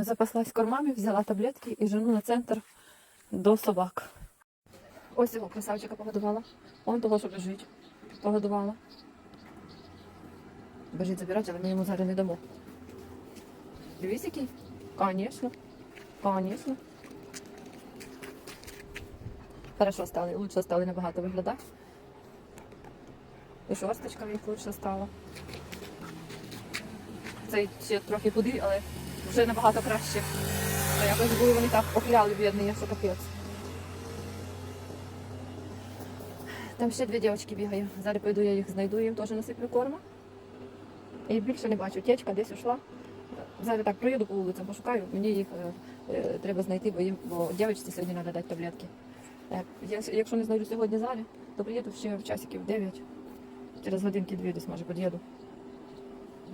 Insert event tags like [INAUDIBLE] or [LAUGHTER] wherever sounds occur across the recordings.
Запаслась кормами, взяла таблетки і жену на центр до собак. Ось його красавчика погодувала. Он того, що біжить. Погодувала. Біжить забирати, але ми йому зараз не дамо. Дивись який? Конечно. Конечно. Хорошо стали, лучше стали набагато виглядати. І шорсточка в них лучше стала. Цей ще трохи худий, але вже набагато краще. Та якось були вони так охляли бідні, що капець. Там ще дві дівчатки бігають. Зараз пойду я їх знайду, їм теж насиплю корма. І більше не бачу. Течка десь ушла. Зараз так проїду по вулицям, пошукаю. Мені їх е, е, треба знайти, бо їм бо дівчатці сьогодні треба дати таблетки. Е, я- якщо не знайду сьогодні зараз, то приїду ще в часиків 9. Через годинки дві десь може під'їду.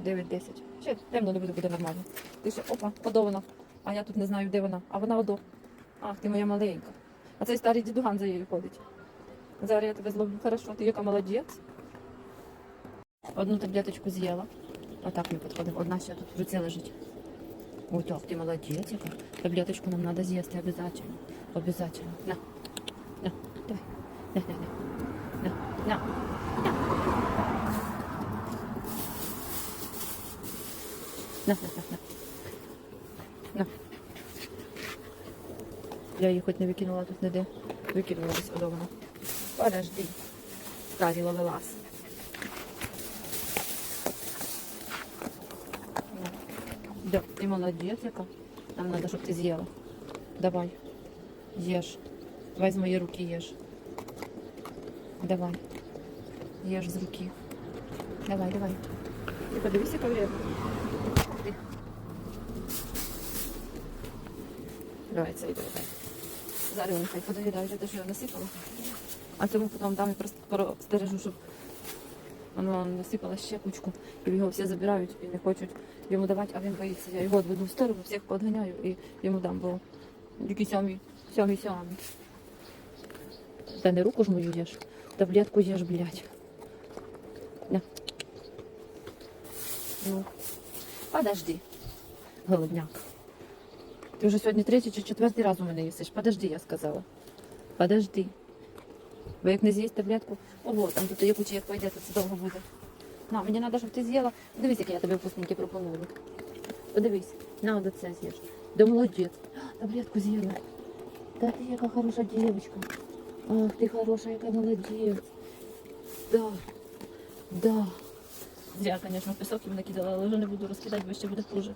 9-10. Ще темно не буде, буде нормально. Ти ще опа, подована. А я тут не знаю, де вона. А вона одо. Ах, ти моя маленька. А цей старий дідуган за нею ходить. Зараз я тебе зловлю. Хорошо, ти яка молодець. Одну таблеточку з'їла. Отак не підходимо. Одна ще тут в руці лежить. Ой, так, ти молодець, яка. Таблеточку нам треба з'їсти обов'язково. Обов'язково. На. На, давай. На, на, на. На, на. На, на, на, на. На. Я її хоч не викинула тут ніде. Викинула десь подобно. Подожди. Старі ловелас. Да, ти молодець яка. Нам треба, щоб ти з'їла. Давай. Єш. Давай з моєї руки єш. Давай. Єш з руки. Давай, давай. Ти подивись, яка Давай, це йде. Зараз нехай подоїдаю, те, що я насипала. А цьому потім дам і просто стережу, щоб воно насипало ще кучку. І його всі забирають і не хочуть йому давати, а він боїться. Я його відведу в сторону, всіх подганяю і йому дам, бо які сьомі, сьомі, сьомі. Та не руку ж мою їш, таблетку їж, блядь. На. Ну, подожди, голодняк. Ти вже сьогодні третій чи четвертий раз у мене їсиш. Подожди, я сказала. Подожди. Бо як не з'їсть таблетку, ого, там тут є куча, як пойде, то це довго буде. На, мені треба, щоб ти з'їла. Дивись, як я тобі вкусненьке пропоную. Подивись, на от це з'їж. Да молодець. [GASPS] Таблетку з'їла. Да ти яка хороша дівчинка. Ах, ти хороша, яка молодець. Да. Да. Зря, звісно, пісок їм накидала, але вже не буду розкидати, бо ще буде хуже.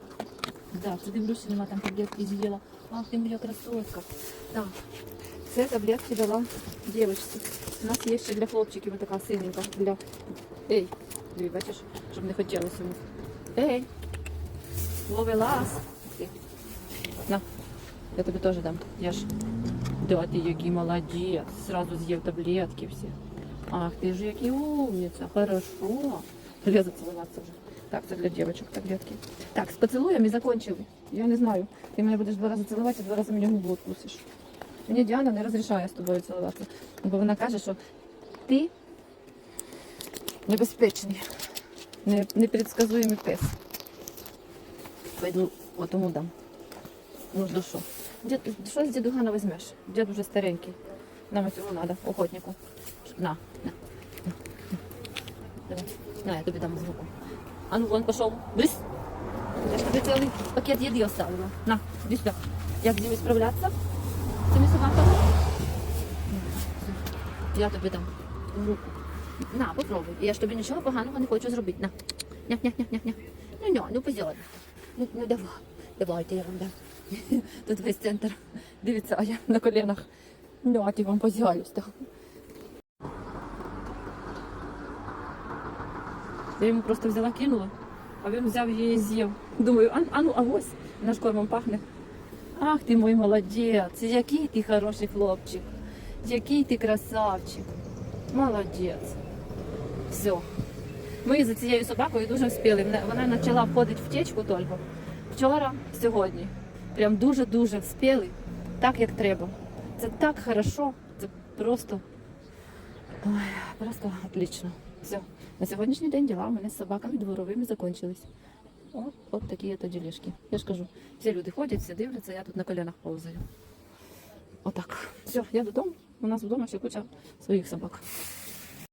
Да, це дивлюся, нема там таблетки з'їла. Ах, ти моя красотка. Так. Це таблетки дала дівчинці. У нас є ще для хлопчиків така синенька. Для... Ей, диви, бачиш, щоб не хотілося йому. Ей, ловелас. Ти. На, я тобі теж дам. Я ж. Да, ти який молодець. Сразу з'їв таблетки всі. Ах, ти ж який умниця. Хорошо. Я зацілуватися вже. Так, це для дівчинок таблетки. Так, з поцілуями закончили. Я не знаю. Ти мене будеш два рази цілувати, два рази мені губу відкусиш. Мені Діана не розрішає з тобою цілуватися, бо вона каже, що ти небезпечний, не- пес. Пойду отому дам. Ну, ж що? Дід, що з дідугана візьмеш? Дід вже старенький. Нам цього треба, охотнику. На, на, на. На, я тобі дам з руку. А ну, вон пішов. Брись. Я ж тобі цілий пакет їди оставила. На, іди сюди. Як з ними справлятися? З цими собаками? Я тобі дам руку. На, попробуй. Я ж тобі нічого поганого не хочу зробити. На. Ня, ня, ня, ня, ня. Ну, ня, ну позяй. Ну, ну давай. Давайте я вам дам. [LAUGHS] Тут весь центр. Дивіться, а я на коленах. Ну, я вам позяюсь. Так. Я йому просто взяла, кинула, а він взяв її і з'їв. Думаю, а, а ну, а ось наш кормом пахне. Ах ти мой молодець, який ти хороший хлопчик, який ти красавчик. Молодець. Все. Ми за цією собакою дуже вспіли. Вона почала входити в течку тільки вчора, сьогодні. Прям дуже-дуже вспіли, так як треба. Це так хорошо, це просто, ой, просто отлично. Все. На сьогоднішній день діла у мене з собаками дворовими закончились. От, от такі це ділішки. Я ж кажу, всі люди ходять, всі дивляться, я тут на колянах повзаю. Отак. Все, я додому. У нас вдома ще куча своїх собак.